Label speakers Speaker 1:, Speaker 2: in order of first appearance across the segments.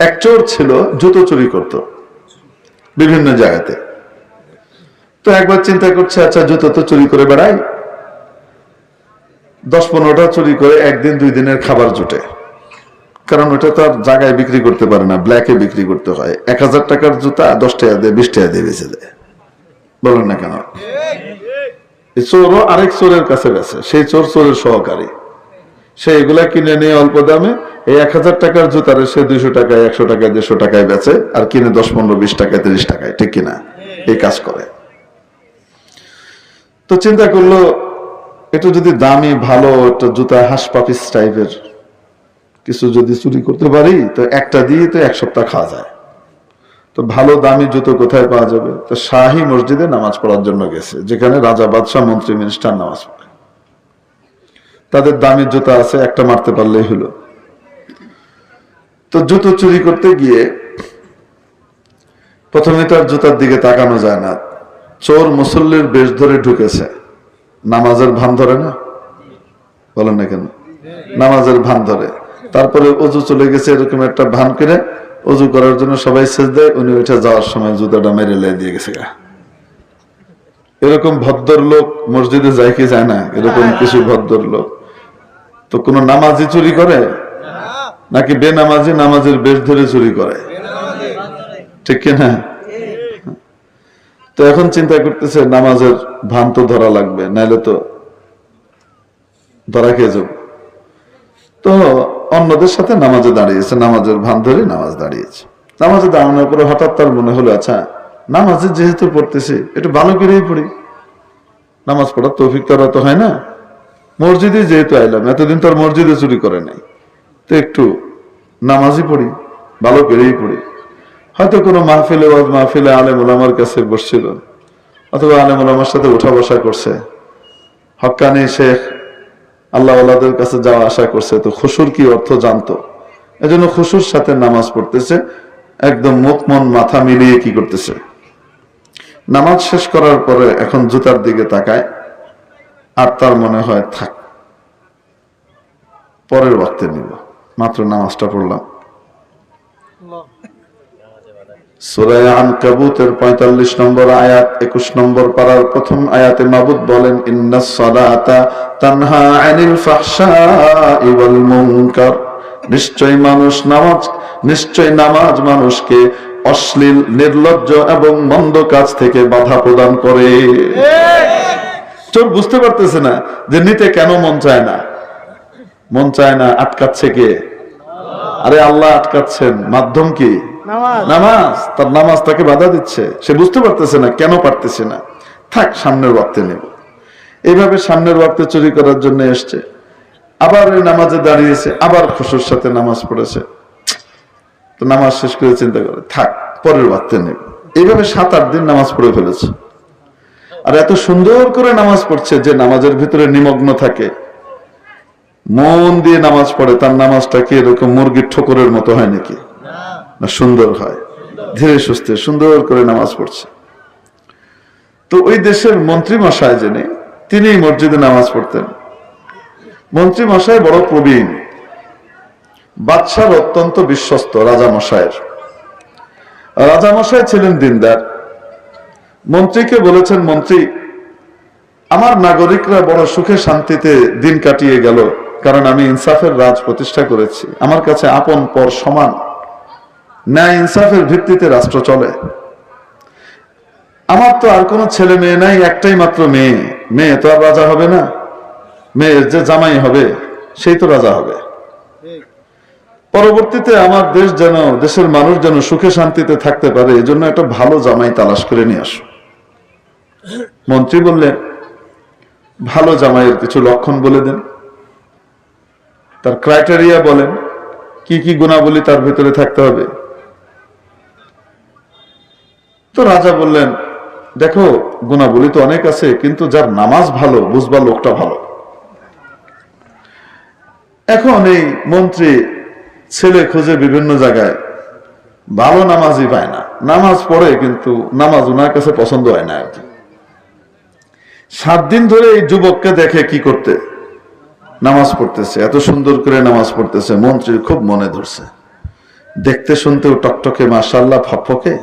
Speaker 1: এক চোর ছিল জুতো চুরি করত বিভিন্ন জায়গাতে। তো একবার চিন্তা করছে আচ্ছা জুতো তো চুরি করে বেড়াই। দশ পনেরোটা চুরি করে একদিন দুই দিনের খাবার জুটে। কারণ ওটা তো আর জায়গায় বিক্রি করতে পারে না ব্ল্যাকে বিক্রি করতে হয়। এক হাজার টাকার জুতা দশ টাকা দিয়ে বিশ টাকা দিয়ে বেঁচে দেয়। বলেন না কেন? চোরও আরেক চোরের কাছে গেছে সেই চোর চোরের সহকারী। সে এগুলা কিনে নিয়ে অল্প দামে এই এক হাজার টাকার জুতারে সে দুইশো টাকায়, একশো টাকায়, দেড়শো টাকায় বেচে আর কিনে দশ, পনেরো, বিশ টাকায়, তিরিশ টাকায়, ঠিক কিনা? এই কাজ করে। তো চিন্তা করল, একটু যদি দামি, ভালো, একটা জুতা হাঁস পাপিস টাইপের কিছু যদি চুরি করতে পারি, তো একটা দিয়ে তো এক সপ্তাহ খাওয়া যায়। তো ভালো, দামি জুতো কোথায় পাওয়া যাবে? তো শাহী মসজিদে নামাজ পড়ার জন্য গেছে, যেখানে রাজা, বাদশাহ, মন্ত্রী মিনিস্টার নামাজ পড়ে। তাদের দামি জুতা আছে একটা মারতে পারলেই হলো। তো জুতো চুরি করতে গিয়ে প্রথমে তার জুতার দিকে তাকানো যায় না। চোর মুসল্লির বেশ ধরে ঢুকেছে। নামাজের ভান ধরে না? বলেন না কেন? নামাজের ভান ধরে। তারপরে অজু চলে গেছে এরকম একটা ভান করে অজু করার জন্য সবাই শেষ দেয় উনি ওইটা যাওয়ার সময় জুতাটা মেরে লাই দিয়ে গেছে এরকম ভদ্র লোক মসজিদে যায় কি যায় না? এরকম কিছু ভদ্র লোক তো কোন নামাজি চুরি করে? নাকি বেনামাজি নামাজের বেশ ধরে চুরি করে? ঠিক কিনা তো এখন চিন্তা করতেছে, নামাজের ভান তো ধরা লাগবে, নাইলে তো ধরা খেয়ে যাব। তো অন্যদের সাথে নামাজে দাঁড়িয়েছে, নামাজের ভান ধরে নামাজ দাঁড়িয়েছে। নামাজে দাঁড়ানোর পরে হঠাৎ তার মনে হলো আচ্ছা নামাজে যেহেতু পড়তেছি, একটু ভালো করেই পড়ি। নামাজ পড়ার তৌফিক তারা তো হয় না। মসজিদে যেহেতু আইলাম, এতদিন তোর মসজিদে চুরি করে নাই। তো একটু নামাজই পড়ি, ভালো করেই পড়ি। হয়তো কোনো মাহফিলে ওয়াজ মাহফিলে আলেম ওলামার কাছে বসছিল, অথবা আলেম ওলামার সাথে উঠা বসা করছে। হক্কানি শেখ, আল্লাহ আল্লাহদের কাছে যাওয়া আশা করছে, তো খুশুর কি অর্থ জানতো? এজন্য খুশুর সাথে নামাজ পড়তেছে, একদম মুখ মন মাথা মিলিয়ে কি করতেছে? নামাজ শেষ করার পরে এখন জুতার দিকে তাকায় আর তার মনে হয়, থাক, পরের ওয়াক্তে নিব। মাত্র নামাজটা পড়লাম। পঁয়তাল্লিশ নম্বর আয়াত, একুশ নম্বর পাড়ার প্রথম আয়াতে মাবুদ বলেন তানহা আনিল ওয়াল মুনকার। নিশ্চয় মানুষ নামাজ নিশ্চয় নামাজ মানুষকে অশ্লীল, নির্লজ্জ এবং মন্দ কাজ থেকে বাধা প্রদান করে। চোর বুঝতে পারতেছে না যে নিতে কেন মন চায় না। মন চায় না আটকাচ্ছে কে? আরে আল্লাহ আটকাচ্ছেন। মাধ্যম কি? নামাজ। তার নামাজ তাকে বাধা দিচ্ছে। সে বুঝতে পারতেছে না কেন পারতেছে না। থাক সামনের ওয়াক্তে নেব। এইভাবে সামনের ওয়াক্তে চুরি করার জন্য এসছে। আবার নামাজে দাঁড়িয়েছে আবার খুশুর সাথে নামাজ পড়েছে। তো নামাজ শেষ করে চিন্তা করে থাক পরের ওয়াক্তে নেব। এইভাবে সাত আট দিন নামাজ পড়ে ফেলেছে। আর এত সুন্দর করে নামাজ পড়ছে যে নামাজের ভিতরে নিমগ্ন থাকে। মন দিয়ে নামাজ পড়ে, তার নামাজটা কি এরকম মুরগির ঠোকরের মতো হয় নাকি? না, সুন্দর হয়। ধীরে সুস্থে সুন্দর করে নামাজ পড়ছে। তো ওই দেশের মন্ত্রী মশায় জেনে তিনি মসজিদে নামাজ পড়তেন। মন্ত্রী মশাই বড় প্রবীণ। বাদশার অত্যন্ত বিশ্বস্ত রাজা মশাইয়ের। রাজা মশাই ছিলেন দিনদার। মন্ত্রীকে বলেছেন, মন্ত্রী, আমার নাগরিকরা বড় সুখে শান্তিতে দিন কাটিয়ে গেল, কারণ আমি ইনসাফের রাজ প্রতিষ্ঠা করেছি। আমার কাছে আপন পর সমান। ন্যায় ইনসাফের ভিত্তিতে রাষ্ট্র চলে। আমার তো আর কোনো ছেলে মেয়ে নাই, একটাই মাত্র মেয়ে। মেয়ে তো আর রাজা হবে না। মেয়ের যে জামাই হবে, সেই তো রাজা হবে। পরবর্তীতে আমার দেশ যেন, দেশের মানুষ যেন সুখে শান্তিতে থাকতে পারে এই জন্য একটা ভালো জামাই তালাশ করে নিয়ে আসো মন্ত্রী বললেন, ভালো জামাইয়ের কিছু লক্ষণ বলে দেন। তার ক্রাইটেরিয়া বলেন, কি কি গুণাবলী তার ভেতরে থাকতে হবে? তো রাজা বললেন, দেখো, গুণাবলী তো অনেক আছে, কিন্তু যার নামাজ ভালো, বুঝবার লোকটা ভালো। এখন এই মন্ত্রী ছেলে খুঁজে বিভিন্ন জায়গায়, ভালো নামাজই পায় না। নামাজ পড়ে, কিন্তু নামাজ ওনার কাছে পছন্দ হয় না আর কি। সাত দিন ধরে এই যুবককে দেখে কি করতে? নামাজ পড়তেছে, এত সুন্দর করে নামাজ পড়তেছে, মন্ত্রীর খুব মনে ধরছে। দেখতে শুনতেও টকটকে মাসাল্লাহ ফকফকে।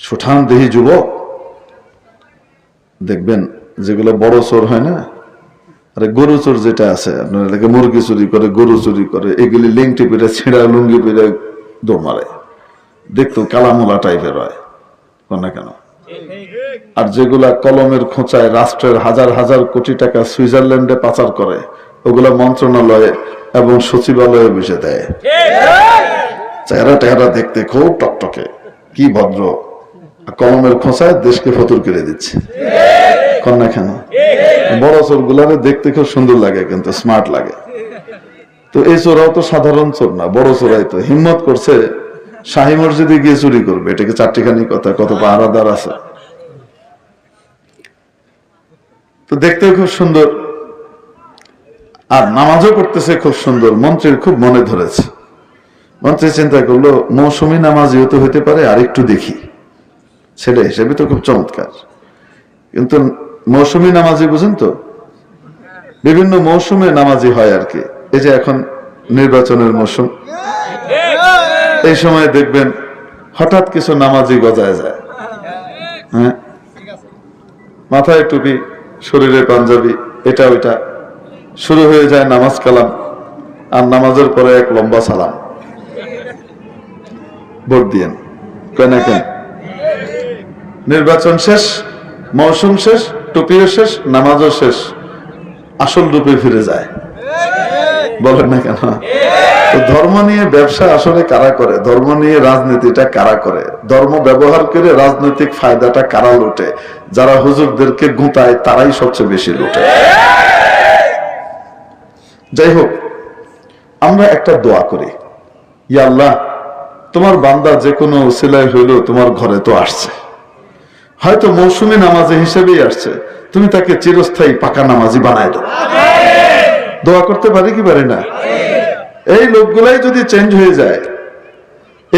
Speaker 1: সুঠাম দেহি যুবক। দেখবেন যেগুলো বড় চোর হয় না? আরে গরু চোর যেটা আছে, আপনার এলাকায় মুরগি চুরি করে, গরু চুরি করে, এগুলি লিংটি পেরে ছিঁড়া, লুঙ্গি পেরে দৌড় মারে। দেখতো কালামুলা টাইপের হয়। না কেন? আর যেগুলা কলমের খোঁচায় রাষ্ট্রের হাজার হাজার কোটি টাকা সুইজারল্যান্ডে পাচার করে, ওগুলা মন্ত্রণালয়ে এবং সচিবালয়ে বসে দেয়। চেহারা টেহারা দেখতে খুব টকটকে। কি ভদ্র। কলমের খোঁচায় দেশকে ফতুর করে দিচ্ছে। কন্যা কেন? বড় চোর গুলারে দেখতে খুব সুন্দর লাগে, কিন্তু স্মার্ট লাগে। তো এই চোরাও তো সাধারণ চোর না, বড় চোরাই তো। হিম্মত করছে শাহী মসজিদে গিয়ে চুরি করবে এটাকে চারটিখানি কথা? কত পাহারাদার আছে। তো দেখতেও খুব সুন্দর। আর নামাজও করতেছে খুব সুন্দর, মন্ত্রীর খুব মনে ধরেছে। মন্ত্রী চিন্তা করল, মৌসুমী নামাজ তো হইতে পারে, আর একটু দেখি। ছেলে হিসেবে তো খুব চমৎকার। কিন্তু মৌসুমী নামাজি বুঝেন তো? বিভিন্ন মৌসুমে নামাজি হয় আর কি। এই যে এখন নির্বাচনের মৌসুম। এই সময় দেখবেন হঠাৎ কিছু নামাজি গজায় যায়। হ্যাঁ? মাথায় টুপি, শরীরে পাঞ্জাবি, এটা, ওইটা। শুরু হয়ে যায় নামাজ কালাম, আর নামাজের পরে এক লম্বা সালাম। ভোট দিয়েন। কেন কেন? নির্বাচন শেষ, মৌসুম শেষ, টুপিও শেষ, নামাজও শেষ। আসল রূপে ফিরে যায়। বলেন না কেন? তো ধর্ম নিয়ে ব্যবসা আসলে কারা করে? ধর্ম নিয়ে রাজনীতিটা কারা করে? ধর্ম ব্যবহার করে রাজনৈতিক ফায়দাটা কারা লুটে? যারা হুজুরদেরকে গুঁতায় তারাই সবচেয়ে বেশি লুটে। যাই হোক আমরা একটা দোয়া করি। ইয়া আল্লাহ তোমার বান্দা যে কোনো সিলাই হইল তোমার ঘরে তো আসছে। হয়তো মৌসুমী নামাজি হিসেবেই আসছে। তুমি তাকে চিরস্থায়ী পাকা নামাজি বানায় দাও। দোয়া করতে পারি কি পারি না? এই লোকগুলাই যদি চেঞ্জ হয়ে যায়,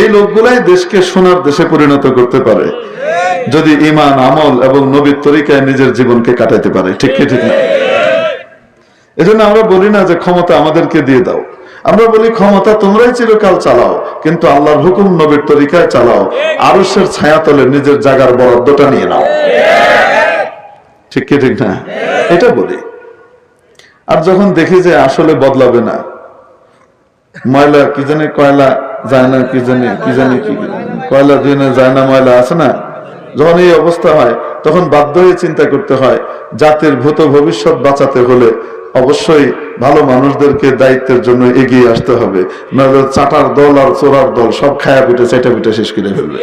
Speaker 1: এই লোকগুলাই দেশকে সোনার দেশে পরিণত করতে পারে। যদি ইমান আমল এবং নবীর তরিকায় নিজের জীবনকে কাটাইতে পারে, ঠিক কি ঠিক না? এজন্য আমরা বলি না যে ক্ষমতা আমাদেরকে দিয়ে দাও। আমরা বলি, ক্ষমতা তোমরাই চিরকাল চালাও, কিন্তু আল্লাহর হুকুম নবীর তরিকায় চালাও। আরসের ছায়াতলে নিজের জায়গার বরাদ্দটা নিয়ে নাও। ঠিক কি ঠিক না? এটা বলি। আর যখন দেখি যে আসলে বদলাবে না ময়লা কি জানি কয়লা যায় না, কি জানি কি জানি কি কয়লা দুই না যায় না, ময়লা আছে না? যখন এই অবস্থা হয়, তখন বাধ্য হয়ে চিন্তা করতে হয়, জাতির ভূত ভবিষ্যৎ বাঁচাতে হলে অবশ্যই ভালো মানুষদেরকে দায়িত্বের জন্য এগিয়ে আসতে হবে। নইলে চাটার দল আর চোরার দল সব খায়া পিঠে চেটা পিঠে শেষ করে ফেলবে।